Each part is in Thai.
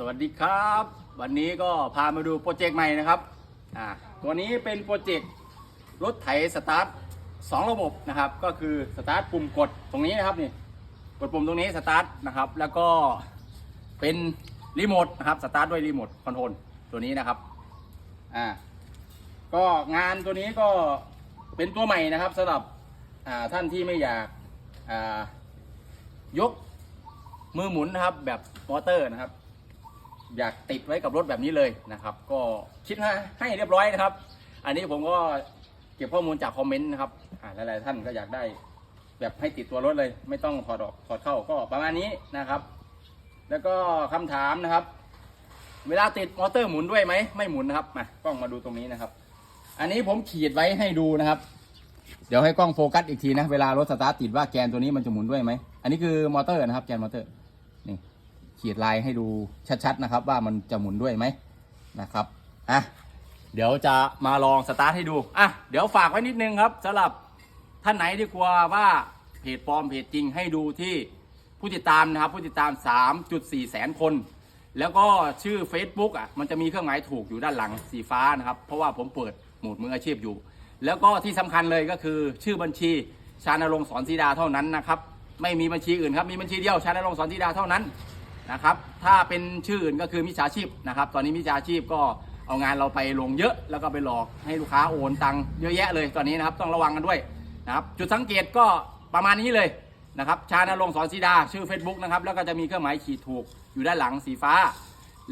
สวัสดีครับ วันนี้ก็พามาดูโปรเจกต์ใหม่นะครับอ่าตัวนี้เป็นโปรเจกต์รถไถสตาร์ทสองระบบนะครับ ก็คือสตาร์ทปุ่มกดตรงนี้นะครับนี่กดปุ่มตรงนี้สตาร์ทนะครับ แล้วก็เป็นรีโมทนะครับสตาร์ทด้วยรีโมทคอนโทรลตัวนี้นะครับอ่าก็งานตัวนี้ก็เป็นตัวใหม่นะครับสำหรับอ่าท่านที่ไม่อยากอ่ายกมือหมุนนะครับแบบมอเตอร์นะครับ อยากติดไว้กับรถแบบนี้เลยนะครับ ก็คิดให้ให้เรียบร้อยนะครับ อันนี้ผมก็เก็บข้อมูลจากคอมเมนต์นะครับหลายๆท่านก็อยากได้แบบให้ติดตัวรถเลย ไม่ต้องถอดออกถอดเข้าก็ประมาณนี้นะครับ แล้วก็คำถามนะครับ เวลาติดมอเตอร์หมุนด้วยไหมไม่หมุนนะครับมากล้องมาดูตรงนี้นะครับ อันนี้ผมขีดไว้ให้ดูนะครับ เดี๋ยวให้กล้องโฟกัสอีกทีนะเวลารถสตาร์ทติดว่าแกนตัวนี้มันจะหมุนด้วยไหมอันนี้คือมอเตอร์นะครับแกนมอเตอร์ ขีดลายให้ดูชัดๆนะครับ ว่ามันจะหมุนด้วยไหมนะครับอะเดี๋ยวจะมาลองสตาร์ทให้ดูอะเดี๋ยวฝากไว้นิดนึงครับสำหรับท่านไหนที่กลัวว่าเพจปลอมเพจจริงให้ดูที่ผู้ติดตามนะครับผู้ติดตาม 3.4 แสนคน แล้วก็ชื่อ Facebook อะมันจะมีเครื่องหมายถูกอยู่ด้านหลังสีฟ้านะครับ เพราะว่าผมเปิดโหมดมืออาชีพอยู่ แล้วก็ที่สำคัญเลยก็คือชื่อบัญชีชาณรงค์สอนสีดาเท่านั้นนะครับ ไม่มีบัญชีอื่นครับ มีบัญชีเดียวชาณรงค์สอนสีดาเท่านั้น นะครับ ถ้าเป็นชื่ออื่นก็คือมิจฉาชีพนะครับ ตอนนี้มิจฉาชีพก็เอางานเราไปลงเยอะ แล้วก็ไปหลอกให้ลูกค้าโอนตังค์เยอะแยะเลยตอนนี้นะครับต้องระวังกันด้วยนะครับ จุดสังเกตก็ประมาณนี้เลยนะครับชาณรงค์สอนสีดาชื่อ Facebook นะครับแล้วก็จะมีเครื่องหมายขีดถูกอยู่ด้านหลังสีฟ้า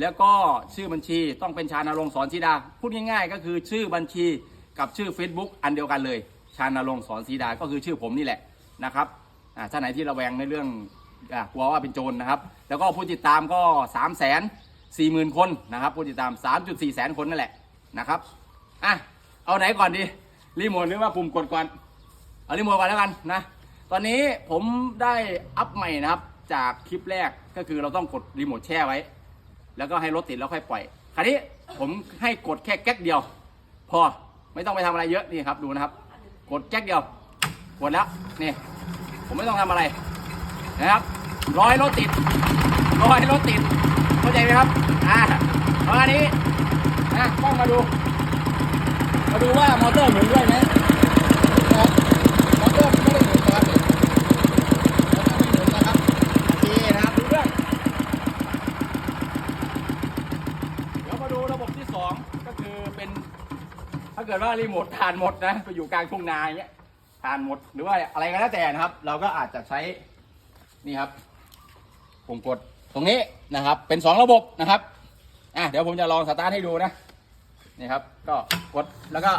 แล้วก็ชื่อบัญชีต้องเป็นชาณรงค์สอนสีดา พูดง่ายๆ ก็คือชื่อบัญชีกับชื่อ Facebook อันเดียวกันเลย ชาณรงค์สอนสีดาก็คือชื่อผมนี่แหละนะครับอ่าท่านไหนที่ระแวงในเรื่อง อะกลัวว่าเป็นโจรนะครับ แล้วก็ผู้ติดตามก็3ามแสนสี่หมื่นคนนะครับผู้ติดตาม 3.4 แสนคนนั่นแหละนะครับอะเอาไหนก่อนดีรีโมทหรือว่าปุ่มกดก่อนเอารีโมทก่อนแล้วกันนะตอนนี้ผมได้อัพใหม่นะครับจากคลิปแรกก็คือเราต้องกดรีโมทแช่ไว้ แล้วก็ให้รถติดแล้วค่อยปล่อยคราวนี้ผมให้กดแค่แก๊กเดียว พอไม่ต้องไปทำอะไรเยอะนี่ครับดูนะครับ กดแก๊กเดียวกดแล้วนี่ผมไม่ต้องทำอะไร นะครับร้อยรถติดร้อยรถติดเข้าใจไหมครับอ่าประมาณนี้นะกล้องมาดู มาดูว่ามอเตอร์หมุนด้วยไหมนะครับมอเตอร์ไม่ได้หมุนครับมอเตอร์ไม่หมุนนะครับโอเคนะครับดูเรื่องเดี๋ยวมาดูระบบที่สองก็คือเป็นถ้าเกิดว่ารีโมททานหมดนะไปอยู่กลางทุ่งนาอย่างเงี้ยทานหมดหรือว่าอะไรก็แล้วแต่นะครับ เราก็อาจจะใช้ นี่ครับผมกดตรงนี้นะครับ เป็นสองระบบนะครับอะเดี๋ยวผมจะลองสตาร์ทให้ดูนะนี่ครับ ก็กดแล้วก็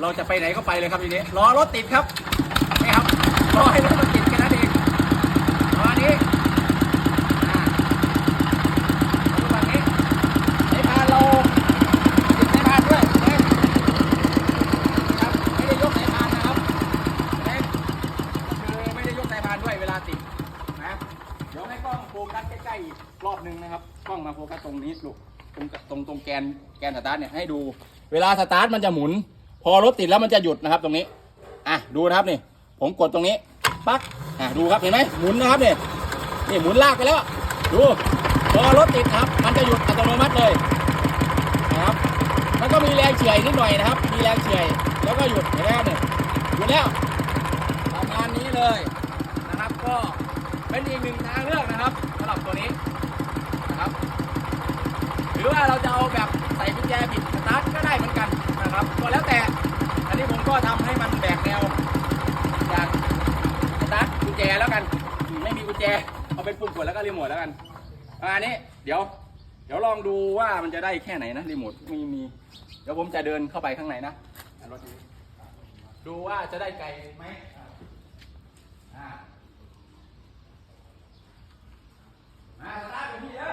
เราจะไปไหนก็ไปเลยครับทีนี้รอรถติดครับนี่ครับรอให้รถมันติดแค่นั้นเองประมาณนี้อ่าดูแบบนี้สายพานเราติดสายพานด้วยเห็นไหมครับ ไม่ได้ยกสายพานนะครับเห็นไหม คือไม่ได้ยกสายพานด้วยเวลาติดนะเดี๋ยวให้กล้องโฟกัสใกล้ๆอีกรอบหนึ่งนะครับกล้องมาโฟกัสตรงนี้ลูก ตรงตรงตรงแกนแกนสตาร์ทเนี่ยให้ดู เวลาสตาร์ทมันจะหมุน พอรถติดแล้วมันจะหยุดนะครับตรงนี้ อะดูนะครับนี่ ผมกดตรงนี้ปั๊กอะดูครับเห็นไหมหมุนนะครับนี่นี่หมุนลากไปแล้ว ดูพอรถติดครับ มันจะหยุดอัตโนมัติเลยนะครับมันก็มีแรงเฉื่อยนิดหน่อยนะครับ มีแรงเฉื่อยแล้วก็หยุดเห็นไหมครับเนี่ยหยุดแล้วประมาณนี้เลยนะครับก็เป็นอีกหนึ่งทางเลือกนะครับสำหรับตัวนี้นะครับ หรือว่า เราจะเอาแบบใส่กุญแจบิดสตาร์ทก็ได้เหมือนกันนะครับก็แล้วแต่ อันนี้ผมก็ทำให้มันแบกแนวจากสตาร์ทกุญแจแล้วกัน ไม่มีกุญแจ เอาเป็นปุ่มกดแล้วก็รีโมทแล้วกันประมาณนี้เดี๋ยว เดี๋ยวลองดูว่ามันจะได้แค่ไหนนะรีโมทมีมี เดี๋ยวผมจะเดินเข้าไปข้างในนะรถนี้ดูว่าจะได้ไกลไหมอ่ามาสตาร์ทกับพี่เด้อ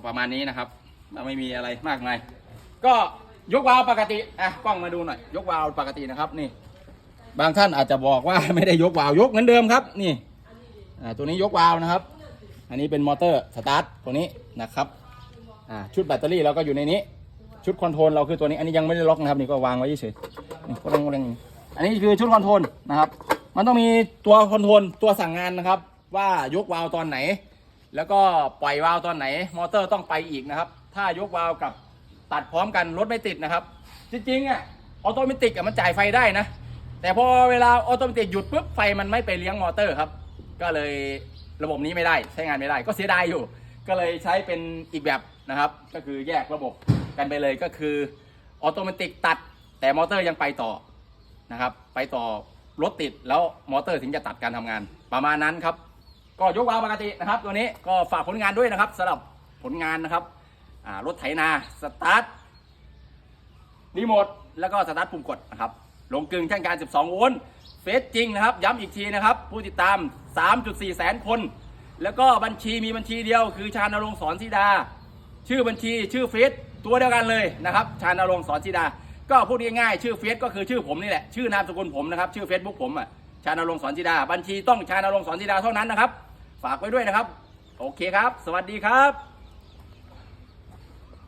ก็ประมาณนี้นะครับไม่มีอะไรมากมาย ก็ยกวาล์วปกติอะกล้องมาดูหน่อย ยกวาล์วปกตินะครับนี่ บางท่านอาจจะบอกว่าไม่ได้ยกวาล์วยกเหมือนเดิมครับ นี่อ่าตัวนี้ยกวาล์วนะครับ อันนี้เป็นมอเตอร์สตาร์ทตัวนี้นะครับอ่าชุดแบตเตอรี่เราก็อยู่ในนี้ ชุดคอนโทรลเราคือตัวนี้อันนี้ยังไม่ได้ล็อกนะครับนี่ก็วางไว้เฉยๆนี่ก็เร่งเร่งอันนี้คือชุดคอนโทรลนะครับ มันต้องมีตัวคอนโทรลตัวสั่งงานนะครับ ว่ายกวาล์วตอนไหน แล้วก็ปล่อยวาล์วตอนไหน มอเตอร์ต้องไปอีกนะครับ ถ้ายกวาล์วกับตัดพร้อมกันรถไม่ติดนะครับ จริงๆอะออโตเมติกอะมันจ่ายไฟได้นะ แต่พอเวลาออโตเมติกหยุดปุ๊บไฟมันไม่ไปเลี้ยงมอเตอร์ครับ ก็เลยระบบนี้ไม่ได้ใช้งานไม่ได้ ก็เสียดายอยู่ ก็เลยใช้เป็นอีกแบบนะครับ ก็คือแยกระบบกันไปเลยก็คือออโตเมติกตัด แต่มอเตอร์ยังไปต่อนะครับ ไปต่อรถติดแล้วมอเตอร์ถึงจะตัดการทำงาน ประมาณนั้นครับ ก็ยกวาวปกตินะครับ ตัวนี้ก็ฝากผลงานด้วยนะครับสำหรับผลงานนะครับรถไถนาสตาร์ทรีโมทแล้วก็สตาร์ทปุ่มกดนะครับลงกลึงแท่งการ 12 โวลต์เฟซจริงนะครับ ย้ำอีกทีนะครับ ผู้ติดตาม 3.4 แสนคน แล้วก็บัญชีมีบัญชีเดียว คือชาญนรงค์สอนธิดา ชื่อบัญชีชื่อเฟซตัวเดียวกันเลยนะครับ ชาญนรงค์สอนธิดา ก็พูดง่ายๆชื่อเฟซก็คือชื่อผมนี่แหละชื่อนามสกุลผมนะครับชื่อเฟซบุ๊กผมอะชาญนรงค์สอนธิดา บัญชีต้องชาญนรงค์สอนธิดาเท่านั้นนะครับ ฝากไว้ด้วยนะครับ โอเคครับ สวัสดีครับ